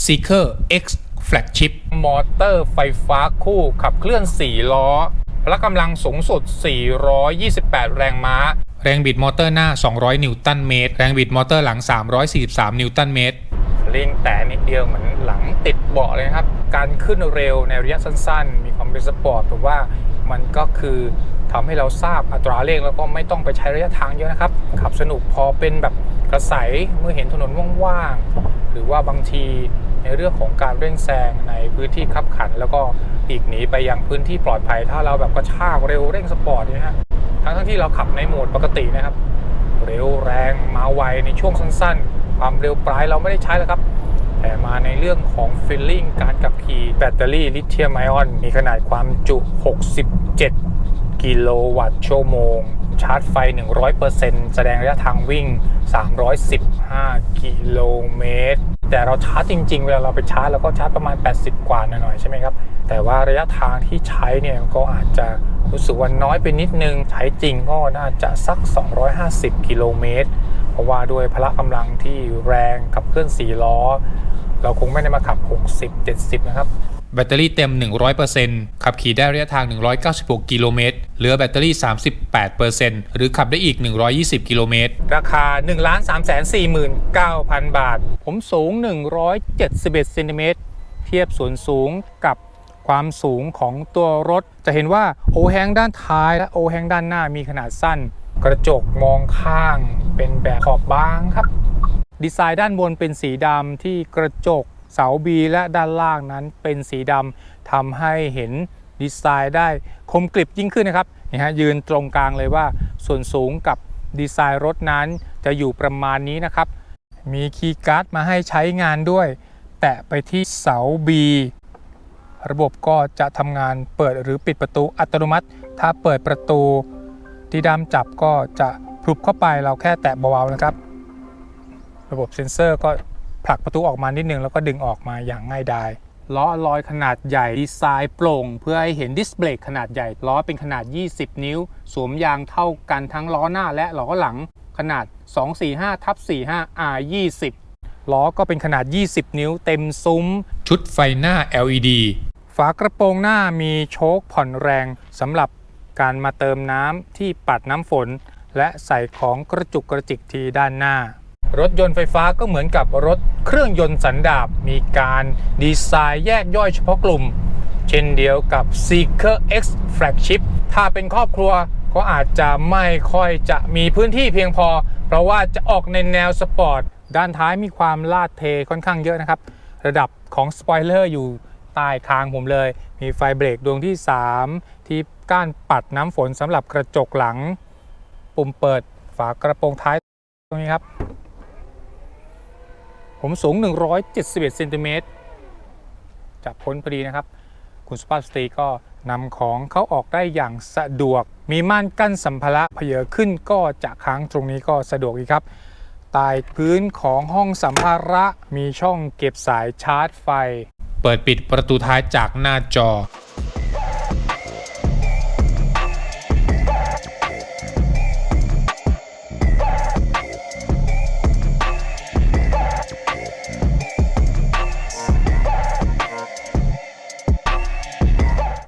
Seeker X Flagship มอเตอร์ไฟฟ้าคู่ขับเคลื่อน 4 ล้อพละกำลังสูงสุด 428 แรงม้า แรงบิดมอเตอร์หน้า 200 นิวตันเมตร แรงบิดมอเตอร์หลัง 343 นิวตันเมตรลิงแต่นิดเดียวเหมือนหลังติดเบาะเลยนะครับ การขึ้นเร็วในระยะสั้นๆ มีความเป็นสปอร์ตแต่ว่ามันก็คือทำให้เราทราบอัตราเร่งแล้วก็ไม่ต้องไปใช้ระยะทางเยอะนะครับ ขับสนุกพอเป็นแบบ กระใสเมื่อเห็นถนนว่างๆหรือว่าบางทีในเรื่องของการเร่งแซงในพื้นที่ขับขัน แล้วก็อีกหนีไปยังพื้นที่ปลอดภัย ถ้าเราแบบกระชากเร็วเร่งสปอร์ตเนี่ยฮะทั้งๆที่เราขับในโหมดปกตินะครับ เร็วแรงมาไวในช่วงสั้นๆ ความเร็วปลายเราไม่ได้ใช้แล้วครับ แต่มาในเรื่องของฟีลลิ่งการขับขี่แบตเตอรี่ลิเธียมไอออนมีขนาดความจุ 67 กิโลวัตต์ชั่วโมง ชาร์จไฟ 100%แสดงระยะทางวิ่ง 315 กิโลเมตร แต่เราชาร์จจริง ๆ เวลาเราไปชาร์จเราก็ชาร์จประมาณ 80 กว่าหน่อยๆใช่ไหมครับ แต่ว่าระยะทางที่ใช้เนี่ยก็อาจจะรู้สึกว่าน้อยไปนิดนึง ใช้จริงก็น่าจะสัก 250 กิโลเมตร เพราะว่าด้วยพละกำลังที่แรงขับเคลื่อน4ล้อ เราคงไม่ได้มาขับ 60-70 นะครับ แบตเตอรี่เต็ม 100%ขับขี่ได้ระยะทาง 196 กิโลเมตร เหลือแบตเตอรี่ 38%หรือขับได้อีก 120 กิโลเมตร ราคา 1 3 4 9 0 0 0 บาท ผมสูง 171เซนติเมตร เทียบส่วนสูงกับความสูงของตัวรถ จะเห็นว่าโอแฮงด้านท้ายและโอแฮงด้านหน้ามีขนาดสั้น กระจกมองข้างเป็นแบบขอบบางครับ ดีไซน์ด้านบนเป็นสีดำที่กระจก เสาบีและด้านล่างนั้นเป็นสีดำทำให้เห็นดีไซน์ได้คมกริบยิ่งขึ้นนะครับนี่ฮะยืนตรงกลางเลยว่าส่วนสูงกับดีไซน์รถนั้นจะอยู่ประมาณนี้นะครับ มีคีย์การ์ดมาให้ใช้งานด้วย แตะไปที่เสา B ระบบก็จะทำงานเปิดหรือปิดประตูอัตโนมัติ ถ้าเปิดประตูที่ดำจับก็จะพลุบเข้าไปเราแค่แตะเบาๆนะครับ ระบบเซ็นเซอร์ก็ ผลักประตูออกมานิดนึงแล้วก็ดึงออกมาอย่างง่ายดายล้อลอยขนาดใหญ่ดีไซน์โปร่ง เพื่อให้เห็นดิสเบรกขนาดใหญ่ล้อเป็นขนาด 20 นิ้ว สวมยางเท่ากันทั้งล้อหน้าและล้อหลังขนาด 245ทับ45 R 20ล้อก็เป็นขนาด 20 นิ้วเต็มซุ้ม ชุดไฟหน้า LED ฝากระโปรงหน้ามีโชคผ่อนแรงสำหรับการมาเติมน้ำที่ปัดน้ำฝน และใส่ของกระจุกกระจิกที่ด้านหน้า รถยนต์ไฟฟ้าก็เหมือนกับรถเครื่องยนต์สันดาปมีการดีไซน์แยกย่อยเฉพาะกลุ่ม เช่นเดียวกับ Seeker X Flagship ถ้าเป็นครอบครัวก็อาจจะไม่ค่อยจะมีพื้นที่เพียงพอ เพราะว่าจะออกในแนวสปอร์ต ด้านท้ายมีความลาดเทค่อนข้างเยอะนะครับ ระดับของสปอยเลอร์อยู่ใต้คางผมเลย มีไฟเบรกดวงที่ 3 ที่ก้านปัดน้ำฝนสำหรับกระจกหลัง ปุ่มเปิดฝากระโปรงท้ายตรงนี้ครับ ผมสูง 171เซนติเมตรจะพ้นพอดีนะครับ คุณสุภาพสตรีก็นำของเข้าออกได้อย่างสะดวก มีม่านกั้นสัมภาระเพเยอขึ้นก็จะค้างตรงนี้ก็สะดวกอีกครับใต้พื้นของห้องสัมภาระมีช่องเก็บสายชาร์จไฟ เปิดปิดประตูท้ายจากหน้าจอ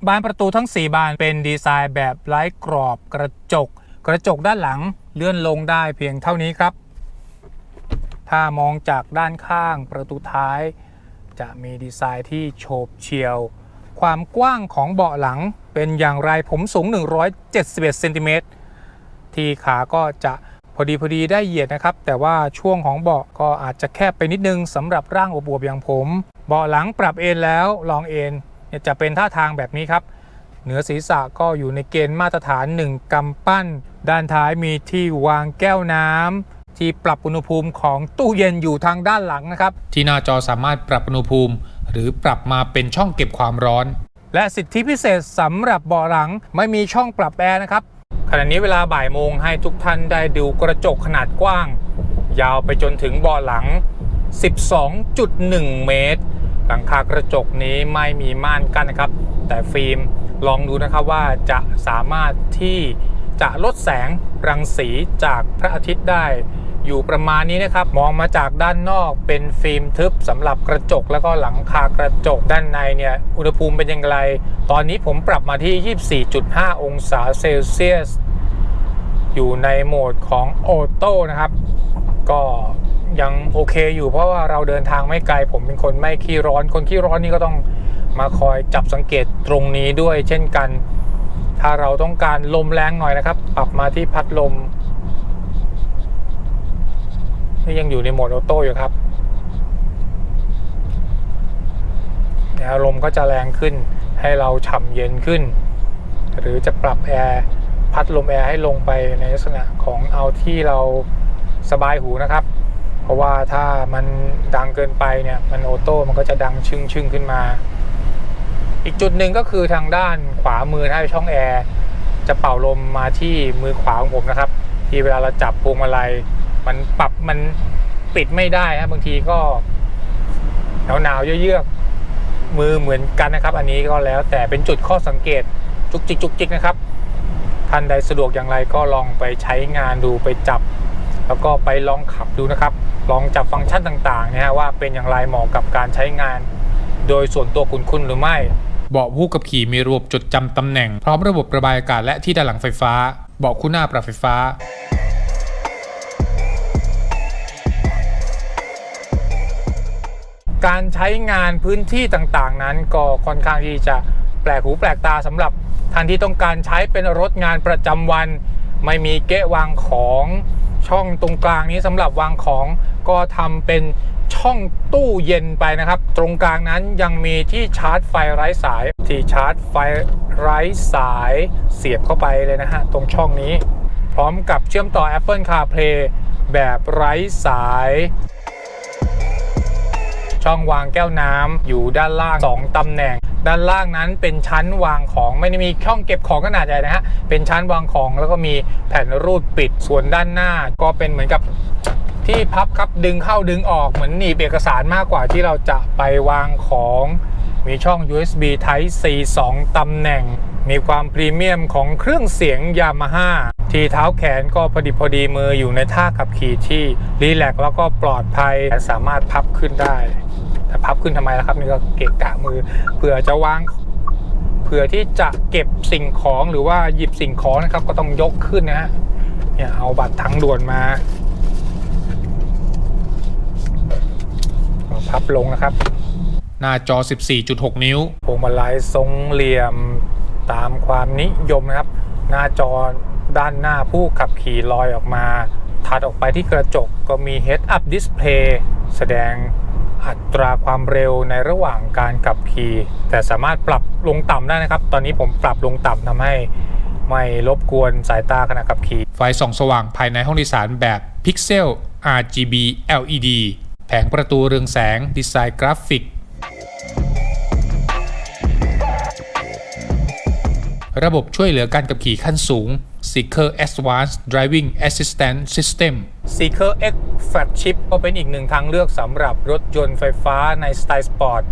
บานประตูทั้ง 4 บานเป็นดีไซน์แบบไร้กรอบกระจก กระจกด้านหลังเลื่อนลงได้เพียงเท่านี้ครับ ถ้ามองจากด้านข้างประตูท้าย จะมีดีไซน์ที่โฉบเฉี่ยว ความกว้างของเบาะหลังเป็นอย่างไรผมสูง 171เซนติเมตรที่ขาก็จะพอดีพอดีได้เหยียดนะครับ แต่ว่าช่วงของเบาะก็อาจจะแคบไปนิดนึงสำหรับร่างอวบๆอย่างผม เบาะหลังปรับเอนแล้วลองเอน จะเป็นท่าทางแบบนี้ครับ เหนือศีรษะก็อยู่ในเกณฑ์มาตรฐาน 1กำปั้น ด้านท้ายมีที่วางแก้วน้ำที่ปรับอุณหภูมิของตู้เย็นอยู่ทางด้านหลังนะครับ ที่หน้าจอสามารถปรับอุณหภูมิ หรือปรับมาเป็นช่องเก็บความร้อน และสิทธิพิเศษสำหรับเบาะหลังไม่มีช่องปรับแอร์นะครับขณะนี้เวลาบ่ายโมงให้ทุกท่านได้ดูกระจกขนาดกว้าง ยาวไปจนถึงเบาะหลัง 12.1 เมตร หลังคากระจกนี้ไม่มีม่านกั้นนะครับ แต่ฟิล์มลองดูนะครับว่าจะสามารถที่จะลดแสงรังสีจากพระอาทิตย์ได้ อยู่ประมาณนี้นะครับ มองมาจากด้านนอกเป็นฟิล์มทึบสำหรับกระจกแล้วก็หลังคากระจกด้านในเนี่ยอุณหภูมิเป็นยังไงตอนนี้ผมปรับมาที่ 24.5 องศาเซลเซียส อยู่ในโหมดของออโต้นะครับ ก็ ยังโอเคอยู่เพราะว่าเราเดินทางไม่ไกล ผมเป็นคนไม่ขี้ร้อน คนขี้ร้อนนี่ก็ต้องมาคอยจับสังเกตตรงนี้ด้วยเช่นกัน ถ้าเราต้องการลมแรงหน่อยนะครับ ปรับมาที่พัดลมนี่ยังอยู่ในโหมดออโต้อยู่ครับเนี่ยลมก็จะแรงขึ้นให้เราฉ่ำเย็นขึ้น หรือจะปรับแอร์พัดลมแอร์ให้ลงไปในลักษณะของเอาที่เราสบายหูนะครับ เพราะว่าถ้ามันดังเกินไปเนี่ยมันออโต้มันก็จะดังชึ่งชึ่งขึ้นมา อีกจุดหนึ่งก็คือทางด้านขวามือนะช่องแอร์จะเป่าลมมาที่มือขวาของผมนะครับ ที่เวลาเราจับพวงมาลัยมันปรับมันปิดไม่ได้นะบางทีก็หนาวหนาวเยือกมือเหมือนกันนะครับ อันนี้ก็แล้วแต่เป็นจุดข้อสังเกตจุกจิกจุกจิกนะครับท่านใดสะดวกอย่างไรก็ลองไปใช้งานดูไปจับ แล้วก็ไปลองขับดูนะครับ ลองจับฟังก์ชันต่างๆนะฮะว่าเป็นอย่างไรเหมาะกับการใช้งาน โดยส่วนตัวคุณคุณหรือไม่เบาะผู้ขับขี่มีระบบจดจำตำแหน่ง พร้อมระบบระบายอากาศและที่ด้านหลังไฟฟ้า เบาะคู่หน้าปรับไฟฟ้า การใช้งานพื้นที่ต่างๆ นั้นก็ค่อนข้างที่จะแปลกหูแปลกตาสำหรับท่านที่ต้องการใช้เป็นรถงานประจำวัน ไม่มีเกะวางของ ช่องตรงกลางนี้สำหรับวางของก็ทำเป็นช่องตู้เย็นไปนะครับ ตรงกลางนั้นยังมีที่ชาร์จไฟไร้สาย ที่ชาร์จไฟไร้สายเสียบเข้าไปเลยนะฮะ ตรงช่องนี้ พร้อมกับเชื่อมต่อ Apple CarPlay แบบไร้สาย ช่องวางแก้วน้ำอยู่ด้านล่าง 2ตำแหน่ง ด้านล่างนั้นเป็นชั้นวางของไม่ได้มีช่องเก็บของขนาดใหญ่นะฮะเป็นชั้นวางของแล้วก็มีแผ่นรูดปิดส่วนด้านหน้า ก็เป็นเหมือนกับที่พับครับดึงเข้าดึงออกเหมือนหนีบเอกสารมากกว่าที่เราจะไปวางของมีช่อง USB Type C 2ตำแหน่ง มีความพรีเมียมของเครื่องเสียงยามาฮ่าที่เท้าแขนก็พอดีพอดีมืออยู่ในท่าขับขี่ที่รีแลกซ์แล้วก็ปลอดภัยสามารถพับขึ้นได้ แต่พับขึ้นทำไมล่ะครับนี่ก็เกะกะมือเผื่อจะวางเผื่อที่จะเก็บสิ่งของหรือว่าหยิบสิ่งของนะครับ ก็ต้องยกขึ้นนะฮะเนี่ยเอาบัตรทางด่วนมาก็พับลงนะครับ หน้าจอ 14.6 นิ้วพวงมาลัยทรงเหลี่ยมตามความนิยมนะครับ หน้าจอด้านหน้าผู้ขับขี่ลอยออกมา ถัดออกไปที่กระจกก็มี Head Up Display แสดง อัตราความเร็วในระหว่างการขับขี่แต่สามารถปรับลงต่ำได้นะครับ ตอนนี้ผมปรับลงต่ำทำให้ไม่รบกวนสายตาขณะขับขี่ ไฟส่องสว่างภายในห้องโดยสารแบบ Pixel RGB LED แผงประตูเรืองแสง ดีไซน์กราฟิก ระบบช่วยเหลือการขับขี่ขั้นสูง Seeker Advanced Driving Assistance System Seeker X Flagship ก็เป็นอีกหนึ่งทางเลือกสำหรับรถยนต์ไฟฟ้าในสไตล์สปอร์ต